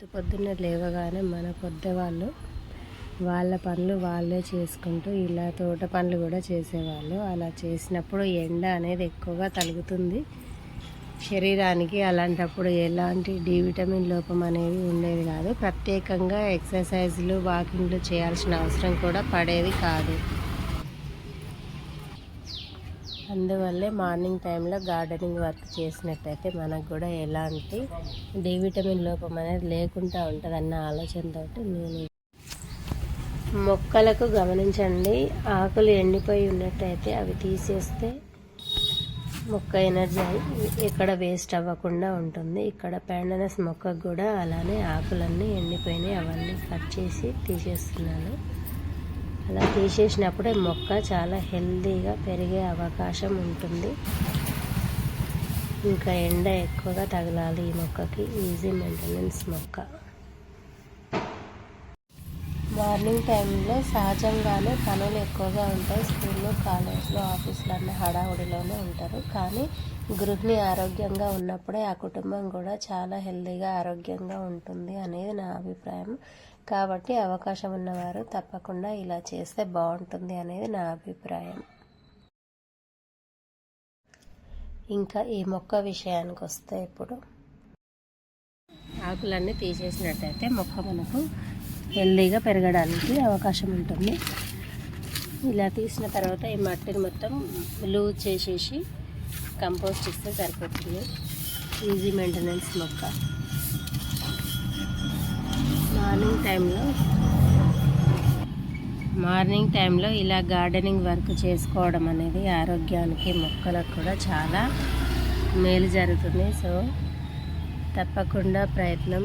పొద్దు పొద్దున్న లేవగానే మన పెద్దవాళ్ళు వాళ్ళ పనులు వాళ్ళే చేసుకుంటూ ఇలా తోట పనులు కూడా చేసేవాళ్ళు. అలా చేసినప్పుడు ఎండ అనేది ఎక్కువగా తలుగుతుంది. శరీరానికి అలాంటప్పుడు ఎలాంటి డి విటమిన్ లోపం అనేది ఉండేది కాదు. ప్రత్యేకంగా ఎక్సర్సైజ్లు వాకింగ్లు చేయాల్సిన అవసరం కూడా పడేది కాదు. అందువల్లే మార్నింగ్ టైంలో గార్డెనింగ్ వర్క్ చేసినట్టయితే మనకు కూడా ఎలాంటి డి విటమిన్ లోపం అనేది లేకుండా ఉంటుంది అన్న ఆలోచనతో నేను మొక్కలకు గమనించండి. ఆకులు ఎండిపోయి ఉన్నట్టయితే అవి తీసేస్తే మొక్క ఎనర్జీ ఎక్కడ వేస్ట్ అవ్వకుండా ఉంటుంది. ఇక్కడ ప్యాండనస్ మొక్కకు కూడా అలానే ఆకులన్నీ ఎండిపోయినాయి. అవన్నీ కట్ చేసి తీసేస్తున్నాను. అలా తీసేసినప్పుడే మొక్క చాలా హెల్తీగా పెరిగే అవకాశం ఉంటుంది. ఇంకా ఎండ ఎక్కువగా తగలాలి ఈ మొక్కకి. ఈజీ మెయింటెనెన్స్ మొక్క. మార్నింగ్ టైంలో సహజంగానే పనులు ఎక్కువగా ఉంటాయి. స్కూల్లో కాలేజ్లో ఆఫీసులు అన్న హడావుడిలోనే ఉంటారు. కానీ గృహిణి ఆరోగ్యంగా ఉన్నప్పుడే ఆ కుటుంబం కూడా చాలా హెల్తీగా ఆరోగ్యంగా ఉంటుంది అనేది నా అభిప్రాయం. కాబట్టి అవకాశం ఉన్నవారు తప్పకుండా ఇలా చేస్తే బాగుంటుంది అనేది నా అభిప్రాయం. ఇంకా ఈ మొక్క విషయానికి వస్తే ఇప్పుడు ఆకులన్నీ తీసేసినట్టయితే మొక్క మనకు హెల్దీగా పెరగడానికి అవకాశం ఉంటుంది. ఇలా తీసిన తర్వాత ఈ మట్టిని మొత్తం లూజ్ చేసేసి కంపోస్ట్ ఇస్తే సరిపోతుంది. ఈజీ మెయింటెనెన్స్ మొక్క. మార్నింగ్ టైంలో మార్నింగ్ టైంలో ఇలా గార్డెనింగ్ వర్క్ చేసుకోవడం అనేది ఆరోగ్యానికి మొక్కలకు కూడా చాలా మేలు జరుగుతుంది. సో తప్పకుండా ప్రయత్నం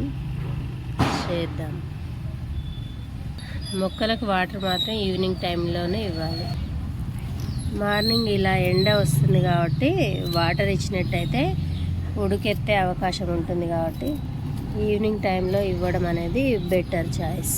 చేద్దాం. మొక్కలకు వాటర్ మాత్రం ఈవినింగ్ టైంలోనే ఇవ్వాలి. మార్నింగ్ ఇలా ఎండ వస్తుంది కాబట్టి వాటర్ ఇచ్చినట్టయితే ఉడికెత్తే అవకాశం ఉంటుంది కాబట్టి ఈవినింగ్ టైంలో ఇవ్వడం అనేది బెటర్ చాయిస్.